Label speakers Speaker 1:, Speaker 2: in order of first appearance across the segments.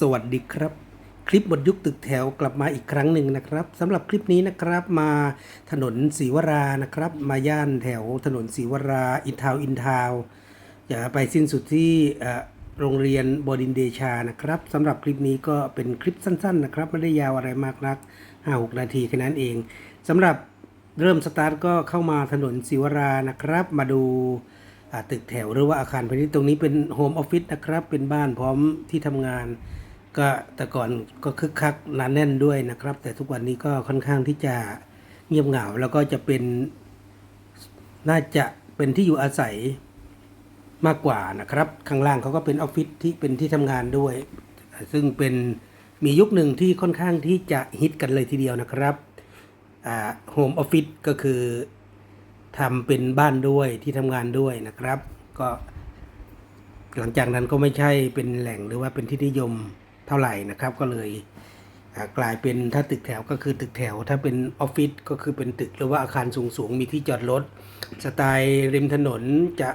Speaker 1: สวัสดีครับ คลิปบนยุคตึกแถวกลับมาอีกครั้งหนึ่งนะครับสำหรับคลิปนี้นะครับมาถนนศรีวรานะครับ มาย่านแถวถนนศรีวราอินทาวอินทาวน์จะไปสิ้นสุดที่โรงเรียนบดินเดชานะครับสำหรับคลิปนี้ก็เป็นคลิปสั้นๆนะครับไม่ได้ยาวอะไรมากนัก5-6นาทีแค่นั้นเองสำหรับเริ่มสตาร์ทก็เข้ามาถนนศรีวรานะครับ มาดูตึกแถวหรือว่าอาคารพาณิชย์ตรงนี้เป็นโฮมออฟฟิศนะครับ เป็นบ้านพร้อมที่ทำงาน ก็แต่ก่อนก็คึกคักหนาแน่นด้วยนะครับ แต่ทุกวันนี้ก็ค่อนข้างที่จะเงียบเหงาแล้วก็จะเป็นน่าจะเป็นที่อยู่อาศัยมากกว่านะครับ ข้างล่างเขาก็เป็นออฟฟิศที่เป็นที่ทำงานด้วย ซึ่งเป็นมียุคหนึ่งที่ค่อนข้างที่จะฮิตกันเลยทีเดียวนะครับโฮมออฟฟิศก็คือทำเป็นบ้านด้วยที่ทำงานด้วยนะครับ ก็หลังจากนั้นก็ไม่ใช่เป็นแหล่งหรือว่าเป็นที่นิยม เท่าไหร่นะครับ ก็เลยกลายเป็นถ้าตึกแถวก็คือตึกแถว ถ้าเป็นออฟฟิศก็คือเป็นตึกหรือว่าอาคารสูงๆมีที่จอดรถสไตล์ริมถนนจะ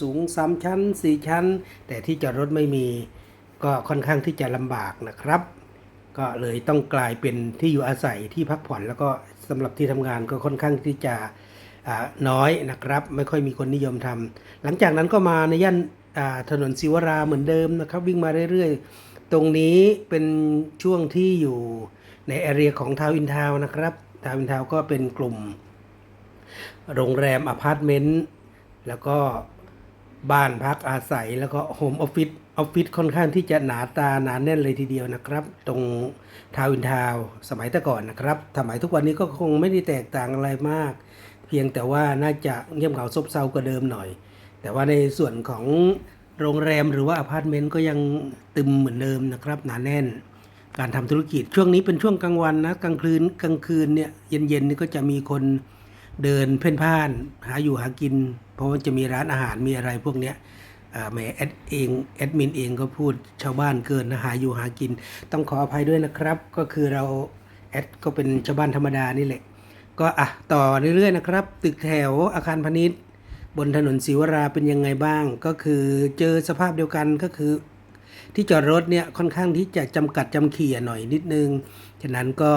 Speaker 1: สูงสามชั้นสี่ชั้น แต่ที่จอดรถไม่มีก็ค่อนข้างที่จะลำบากนะครับ ก็เลยต้องกลายเป็นที่อยู่อาศัยที่พักผ่อนแล้วก็สำหรับที่ทำงานก็ค่อนข้างที่จะน้อยนะครับ ไม่ค่อยมีคนนิยมทำหลังจากนั้นก็มาในย่านถนนศิวราเหมือนเดิมนะครับ วิ่งมาเรื่อยๆ ตรงนี้เป็นช่วงที่อยู่ในแอเรียของทาวอินทาวนะครับทาวอินทาวก็เป็นกลุ่ม โรงแรมอพาร์ตเมนต์แล้วก็บ้านพักอาศัยแล้วก็โฮมออฟฟิศออฟฟิศค่อนข้างที่จะหนาตาหนาแน่นเลยทีเดียวนะครับ ตรงทาวอินทาวสมัยแต่ก่อนนะครับสมัยทุกวันนี้ก็คงไม่ได้แตกต่างอะไรมาก เพียงแต่ว่าน่าจะเงียบเหงาซบเซากว่าเดิมหน่อย แต่ว่าในส่วนของ โรงแรมหรือว่าอพาร์ตเมนต์ก็ยังตึมเหมือนเดิมนะครับหนาแน่น การทำธุรกิจช่วงนี้เป็นช่วงกลางวันนะกลางคืนกลางคืนเนี่ยเย็นๆนี่ก็จะมีคนเดินเพ่นพ่าน หาอยู่หากิน เพราะว่าจะมีร้านอาหารมีอะไรพวกเนี้ยแหมแอดเองแอดมินเองก็พูดชาวบ้านเกินนะหาอยู่หากิน ต้องขออภัยด้วยนะครับ ก็คือเราแอดก็เป็นชาวบ้านธรรมดานี่แหละ ก็อะต่อเรื่อยๆนะครับ ตึกแถวอาคารพาณิชย์ บนถนนศรีวราเป็นยังไงบ้าง ก็คือเจอสภาพเดียวกันก็คือ ที่จอดรถเนี่ยค่อนข้างที่จะจำกัดจำเขี่ยหน่อยนิดนึง ฉะนั้นก็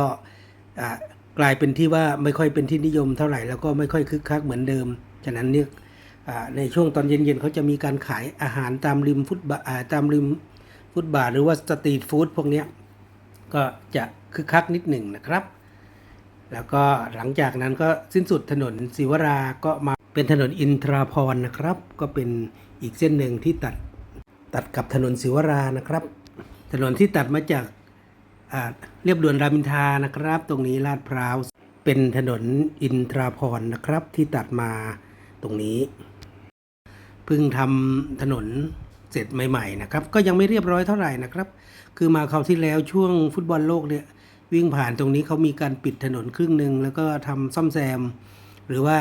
Speaker 1: กลายเป็นที่ว่าไม่ค่อยเป็นที่นิยมเท่าไหร่แล้วก็ไม่ค่อยคึกคักเหมือนเดิม ฉะนั้นเนี่ยในช่วงตอนเย็นๆเขาจะมีการขายอาหารตามริมฟุตบาทตามริมฟุตบาทหรือว่าสตรีทฟู้ดพวกเนี้ยก็จะคึกคักนิดหนึ่งนะครับ แล้วก็หลังจากนั้นก็สิ้นสุดถนนศิวราก็มา เป็นถนนอินทราพรนะครับ ก็เป็นอีกเส้นหนึ่งที่ตัดตัดกับถนนศิวรานะครับ ถนนที่ตัดมาจากาเรียบด่วนรามอินทานะครับ ตรงนี้ลาดพร้าวเป็นถนนอินทราพรนะครับ ที่ตัดมาตรงนี้เพิ่งทำถนนเสร็จใหม่ๆนะครับ ก็ยังไม่เรียบร้อยเท่าไหร่นะครับ คือมาคราวที่แล้วช่วงฟุตบอลโลกเนี่ยวิ่งผ่านตรงนี้เขามีการปิดถนนครึ่งหนึ่งแล้วก็ทำซ่อมแซม หรือว่า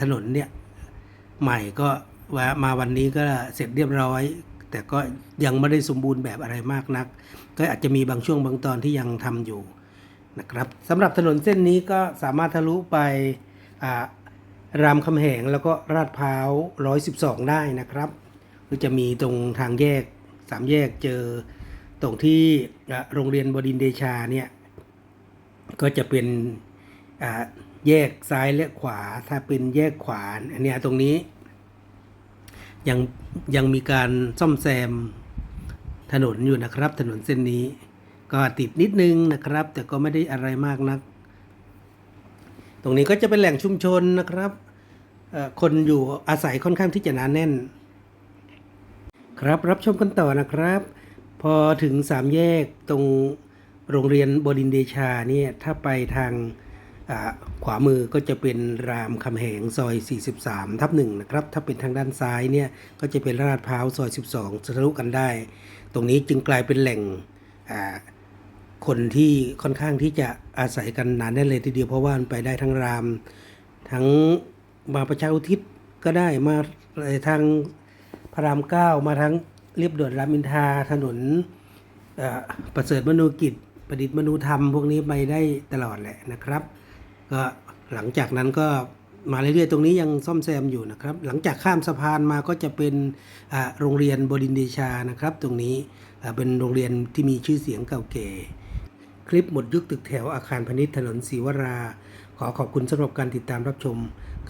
Speaker 1: ถนนเนี่ยใหม่ก็มาวันนี้ก็เสร็จเรียบร้อย แต่ก็ยังไม่ได้สมบูรณ์แบบอะไรมากนัก ก็อาจจะมีบางช่วงบางตอนที่ยังทำอยู่นะครับสำหรับถนนเส้นนี้ก็สามารถทะลุไปรามคำแหงแล้วก็ลาดพร้าว 112 ได้นะครับหรือจะมีตรงทางแยกสามแยกเจอตรงที่โรงเรียนบดินเดชาเนี่ยก็จะเป็นอ่า แยกซ้ายและขวา ถ้าเป็นแยกขวาอันนี้ตรงนี้ ยังยังมีการซ่อมแซมถนนอยู่นะครับ ถนนเส้นนี้ ก็ติดนิดนึงนะครับ แต่ก็ไม่ได้อะไรมากนัก ตรงนี้ก็จะเป็นแหล่งชุมชนนะครับคนอยู่อาศัยค่อนข้างที่จะหนาแน่น ครับรับชมกันต่อนะครับ พอถึงสามแยกตรงโรงเรียนบดินเดชาเนี่ยถ้าไปทาง ขวามือก็จะเป็นรามคำแหงซอย 43 ทับหนึ่งนะครับ ถ้าเป็นทางด้านซ้ายเนี่ยก็จะเป็นลาดพร้าวซอย 12จะทะลุกันได้ ตรงนี้จึงกลายเป็นแหล่งคนที่ค่อนข้างที่จะอาศัยกันนาแน่นเลยทีเดียวเพราะว่ามันไปได้ทั้งราม ทั้งมาประชาอุทิศก็ได้มาทางพระรามเก้ามาทั้งเรียบด่วนรามอินทาถนนประเสริฐมนูกิจประดิษฐ์มนูธรรม พวกนี้ไปได้ตลอดแหละนะครับ ก็หลังจากนั้นก็มาเรื่อยๆ ตรงนี้ยังซ่อมแซมอยู่นะครับ หลังจากข้ามสะพานมาก็จะเป็นโรงเรียนบดินเดชานะครับ ตรงนี้เป็นโรงเรียนที่มีชื่อเสียงเก่าแก่ คลิปหมดยุคตึกแถวอาคารพาณิชย์ถนนศรีวรา ขอขอบคุณสำหรับการติดตามรับชม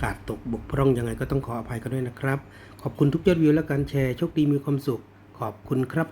Speaker 1: ขาดตกบกพร่องยังไงก็ต้องขออภัยกันด้วยนะครับ ขอบคุณทุกยอดวิวและการแชร์โชคดีมีความสุข ขอบคุณครับ